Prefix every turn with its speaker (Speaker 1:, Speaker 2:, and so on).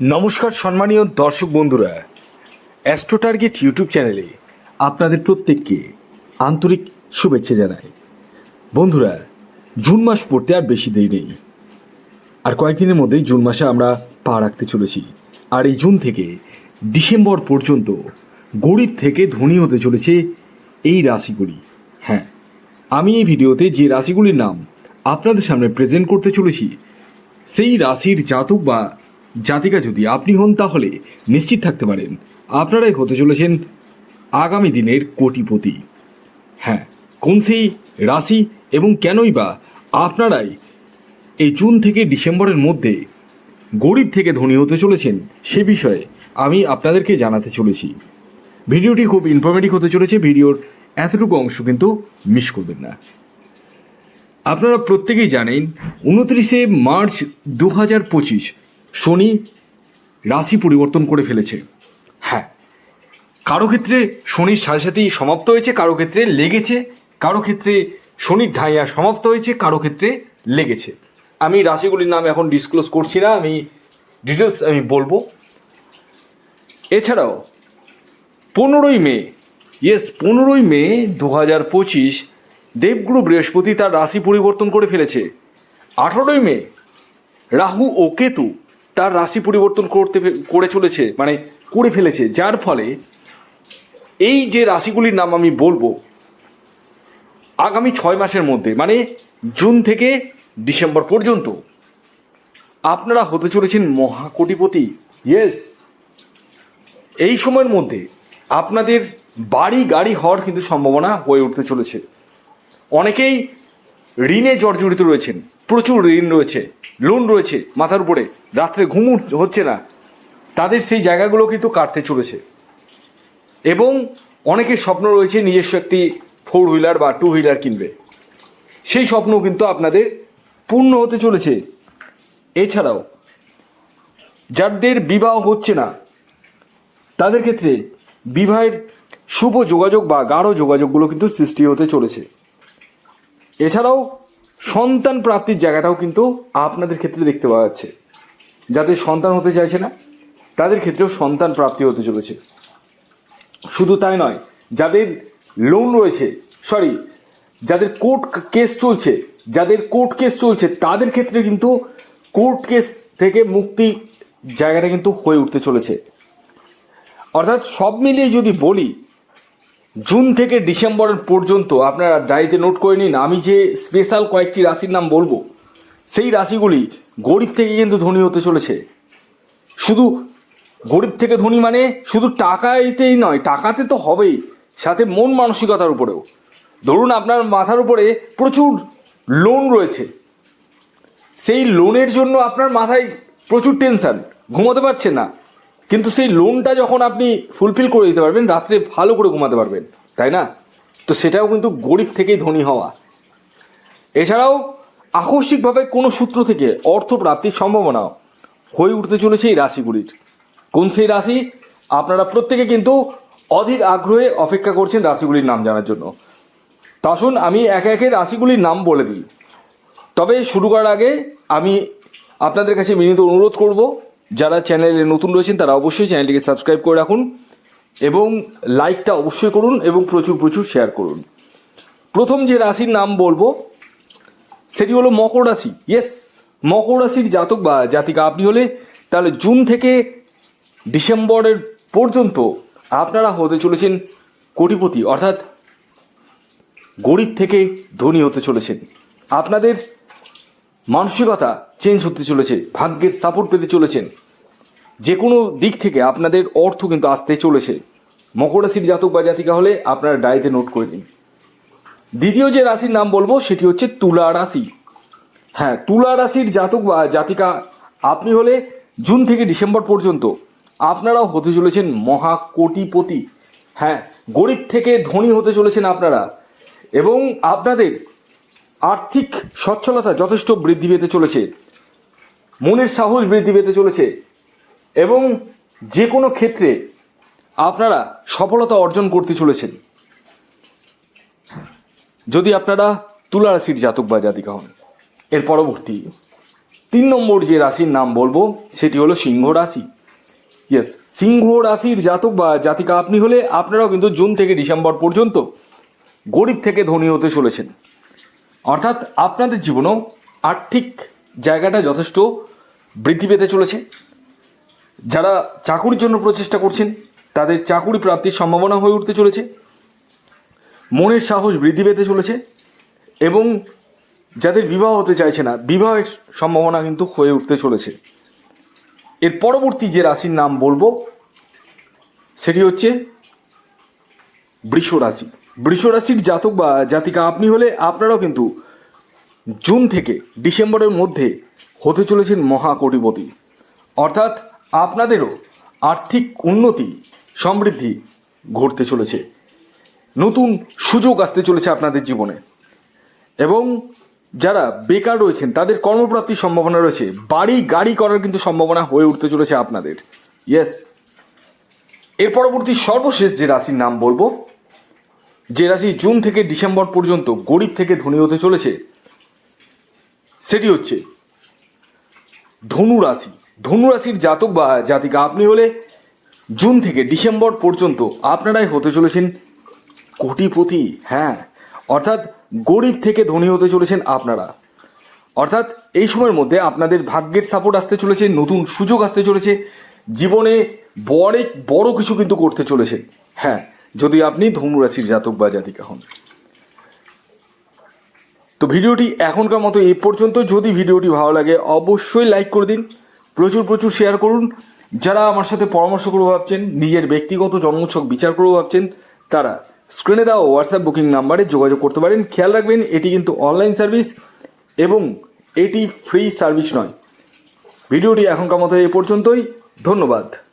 Speaker 1: নমস্কার সম্মানীয় দর্শক বন্ধুরা অ্যাস্ট্রো টার্গেট ইউটিউব চ্যানেলে আপনাদের প্রত্যেককে আন্তরিক শুভেচ্ছা জানাই। বন্ধুরা, জুন মাস পড়তে আর বেশি দেরি নেই। আর কয়েকদিনের মধ্যেই জুন মাসে আমরা পা রাখতে চলেছি। আর এই জুন থেকে ডিসেম্বর পর্যন্ত গরিব থেকে ধনী হতে চলেছে এই রাশিগুলি। হ্যাঁ আমি এই ভিডিওতে যে রাশিগুলির নাম আপনাদের সামনে প্রেজেন্ট করতে চলেছি, সেই রাশির জাতক বা জাতিকা যদি আপনি হন তাহলে নিশ্চিত থাকতে পারেন। আপনারাই হতে চলেছেন আগামী দিনের কোটিপতি। হ্যাঁ কোন সেই রাশি এবং কেনই বা আপনারাই এই জুন থেকে ডিসেম্বরের মধ্যে গরিব থেকে ধনী হতে চলেছেন সে বিষয়ে আমি আপনাদেরকে জানাতে চলেছি। ভিডিওটি খুব ইনফরমেটিভ হতে চলেছে, ভিডিওর এতটুকু অংশ কিন্তু মিস করবেন না। আপনারা প্রত্যেকেই জানেন, উনত্রিশে মার্চ দু হাজার পঁচিশ শনি রাশি পরিবর্তন করে ফেলেছে। হ্যাঁ কারও ক্ষেত্রে শনির সাথে সাথেই সমাপ্ত হয়েছে, কারও ক্ষেত্রে লেগেছে, কারও ক্ষেত্রে শনির ঢাইয়া সমাপ্ত হয়েছে, কারও ক্ষেত্রে লেগেছে। আমি রাশিগুলির নাম এখন ডিসক্লোজ করছি না, আমি ডিটেলস আমি বলব। এছাড়াও, পনেরোই মে ইয়েস পনেরোই মে দু হাজার পঁচিশ দেবগুরু বৃহস্পতি তার রাশি পরিবর্তন করে ফেলেছে। আঠারোই মে, রাহু ও কেতু তার রাশি পরিবর্তন করতে করে চলেছে মানে করে ফেলেছে। যার ফলে এই যে রাশিগুলির নাম আমি বলব, আগামী ছয় মাসের মধ্যে মানে জুন থেকে ডিসেম্বর পর্যন্ত, আপনারা হতে চলেছেন মহাকোটিপতি। ইয়েস এই সময়ের মধ্যে আপনাদের বাড়ি গাড়ি হওয়ার কিন্তু সম্ভাবনা হয়ে উঠতে চলেছে। অনেকেই ঋণে জর্জরিত রয়েছেন। প্রচুর ঋণ রয়েছে লোন রয়েছে মাথার উপরে। রাত্রে ঘুম হচ্ছে না। তাদের সেই জায়গাগুলো কিন্তু কাটতে চলেছে। এবং অনেকের স্বপ্ন রয়েছে নিজস্ব একটি ফোর হুইলার বা টু হুইলার কিনবে। সেই স্বপ্ন কিন্তু আপনাদের পূর্ণ হতে চলেছে। এছাড়াও, যাদের বিবাহ হচ্ছে না, তাদের ক্ষেত্রে বিবাহের শুভ যোগাযোগ বা গাঢ় যোগাযোগগুলো কিন্তু সৃষ্টি হতে চলেছে। এছাড়াও সন্তান প্রাপ্তির জায়গাটাও কিন্তু আপনাদের ক্ষেত্রে দেখতে পাওয়া যাচ্ছে। যাদের সন্তান হতে চাইছে না, তাদের ক্ষেত্রেও সন্তান প্রাপ্তি হতে চলেছে। শুধু তাই নয়, যাদের লোন রয়েছে সরি যাদের কোর্ট কেস চলছে, যাদের কোর্ট কেস চলছে, তাদের ক্ষেত্রে কিন্তু কোর্ট কেস থেকে মুক্তি জায়গাটা কিন্তু হয়ে উঠতে চলেছে। অর্থাৎ সব মিলিয়ে যদি বলি জুন থেকে ডিসেম্বর পর্যন্ত আপনারা ডায়েরিতে নোট করে নিন, আমি যে স্পেশাল কয়েকটি রাশির নাম বলব, সেই রাশিগুলি গরিব থেকে কিন্তু ধনী হতে চলেছে। শুধু গরিব থেকে ধনী মানে শুধু টাকাতেই নয়, টাকাতে তো হবেই, সাথে মন মানসিকতার উপরেও। ধরুন আপনার মাথার উপরে প্রচুর লোন রয়েছে, সেই লোনের জন্য আপনার মাথায় প্রচুর টেনশন ঘুমাতে পারছেন না কিন্তু সেই লোনটা যখন আপনি ফুলফিল করে দিতে পারবেন, রাত্রে ভালো করে ঘুমাতে পারবেন, তাই না? তো সেটাও কিন্তু গরিব থেকেই ধনী হওয়া। এছাড়াও আকস্মিকভাবে কোনো সূত্র থেকে অর্থ প্রাপ্তির সম্ভাবনা হয়ে উঠতে চলেছে এই রাশিগুলির। কোন সেই রাশি? আপনারা প্রত্যেকে কিন্তু অধীর আগ্রহে অপেক্ষা করছেন রাশিগুলির নাম জানার জন্য। তা আসুন আমি একে একে রাশিগুলির নাম বলে দিই। তবে শুরু করার আগে আমি আপনাদের কাছে বিনীত অনুরোধ করব যারা চ্যানেলে নতুন রয়েছেন, তারা অবশ্যই চ্যানেলটিকে সাবস্ক্রাইব করে রাখুন এবং লাইকটা অবশ্যই করুন এবং প্রচুর প্রচুর শেয়ার করুন। প্রথম যে রাশির নাম বলব, সেটি হলো মকর রাশি। ইয়েস মকর রাশির জাতক বা জাতিকা আপনি হলে তাহলে জুন থেকে ডিসেম্বরের পর্যন্ত আপনারা হতে চলেছেন কোটিপতি, অর্থাৎ গরিব থেকে ধনী হতে চলেছেন। আপনাদের মানসিকতা চেঞ্জ হতে চলেছে, ভাগ্যের সাপোর্ট পেতে চলেছেন। যে কোনো দিক থেকে আপনাদের অর্থ কিন্তু আসতে চলেছে। মকর রাশির জাতক বা জাতিকা হলে আপনারা ডায়েরিতে নোট করে নিন। দ্বিতীয় যে রাশির নাম বলব, সেটি হচ্ছে তুলা রাশি। হ্যাঁ তুলা রাশির জাতক বা জাতিকা, আপনি হলে জুন থেকে ডিসেম্বর পর্যন্ত আপনারাও হতে চলেছেন মহা কোটিপতি হ্যাঁ গরিব থেকে ধনী হতে চলেছেন আপনারা। এবং আপনাদের আর্থিক সচ্ছলতা যথেষ্ট বৃদ্ধি পেতে চলেছে। মনের সাহস বৃদ্ধি পেতে চলেছে। এবং যে কোনো ক্ষেত্রে আপনারা সফলতা অর্জন করতে চলেছেন। যদি আপনারা তুলা রাশির জাতক বা জাতিকা হন। এর পরবর্তী তিন নম্বর যে রাশির নাম বলব, সেটি হলো সিংহ রাশি। ইয়েস সিংহ রাশির জাতক বা জাতিকা আপনি হলে আপনারাও কিন্তু জুন থেকে ডিসেম্বর পর্যন্ত গরিব থেকে ধনী হতে চলেছেন। অর্থাৎ আপনাদের জীবনেও আর্থিক জায়গাটা যথেষ্ট বৃদ্ধি পেতে চলেছে। যারা চাকুরির জন্য প্রচেষ্টা করছেন, তাদের চাকুরি প্রাপ্তির সম্ভাবনা হয়ে উঠতে চলেছে। মনের সাহস বৃদ্ধি পেতে চলেছে এবং যাদের বিবাহ হতে চাইছে না, বিবাহের সম্ভাবনা কিন্তু হয়ে উঠতে চলেছে। এর পরবর্তী যে রাশির নাম বলব, সেটি হচ্ছে বৃষ রাশি বৃষ রাশির জাতক বা জাতিকা, আপনি হলে আপনারাও কিন্তু জুন থেকে ডিসেম্বরের মধ্যে হতে চলেছেন মহাকোটিপতি। অর্থাৎ আপনাদেরও আর্থিক উন্নতি, সমৃদ্ধি ঘটতে চলেছে। নতুন সুযোগ আসতে চলেছে আপনাদের জীবনে। এবং যারা বেকার রয়েছেন, তাদের কর্মপ্রাপ্তির সম্ভাবনা রয়েছে। বাড়ি গাড়ি করার কিন্তু সম্ভাবনা হয়ে উঠতে চলেছে আপনাদের। ইয়েস এর পরবর্তী সর্বশেষ যে রাশির নাম বলব যে রাশি জুন থেকে ডিসেম্বর পর্যন্ত গরিব থেকে ধনী হতে চলেছে, সেটি হচ্ছে ধনু রাশি। ধনু রাশির জাতক বা জাতিকা আপনি হলে জুন থেকে ডিসেম্বর পর্যন্ত আপনারাই হতে চলেছেন কোটিপতি হ্যাঁ। অর্থাৎ গরিব থেকে ধনী হতে চলেছেন আপনারা। অর্থাৎ এই সময়ের মধ্যে আপনাদের ভাগ্যের সাপোর্ট আসতে চলেছে, নতুন সুযোগ আসতে চলেছে, জীবনে বড় বড় কিছু কিন্তু করতে চলেছে হ্যাঁ। যদি আপনি ধনুরাশির জাতক বা জাতিকা হন। তো ভিডিওটি এখনকার মতো এই পর্যন্ত। যদি ভিডিওটি ভালো লাগে, অবশ্যই লাইক করে দিন। প্রচুর প্রচুর শেয়ার করুন। যারা আমার সাথে পরামর্শ করব ভাবছেন, নিজের ব্যক্তিগত জন্মছক বিচার করব ভাবছেন, তারা স্ক্রিনে দেওয়া হোয়াটসঅ্যাপ বুকিং নাম্বারে যোগাযোগ করতে পারেন। খেয়াল রাখবেন, এটি কিন্তু অনলাইন সার্ভিস এবং এটি ফ্রি সার্ভিস নয়। ভিডিওটি এখনকার মতো এ পর্যন্তই। ধন্যবাদ।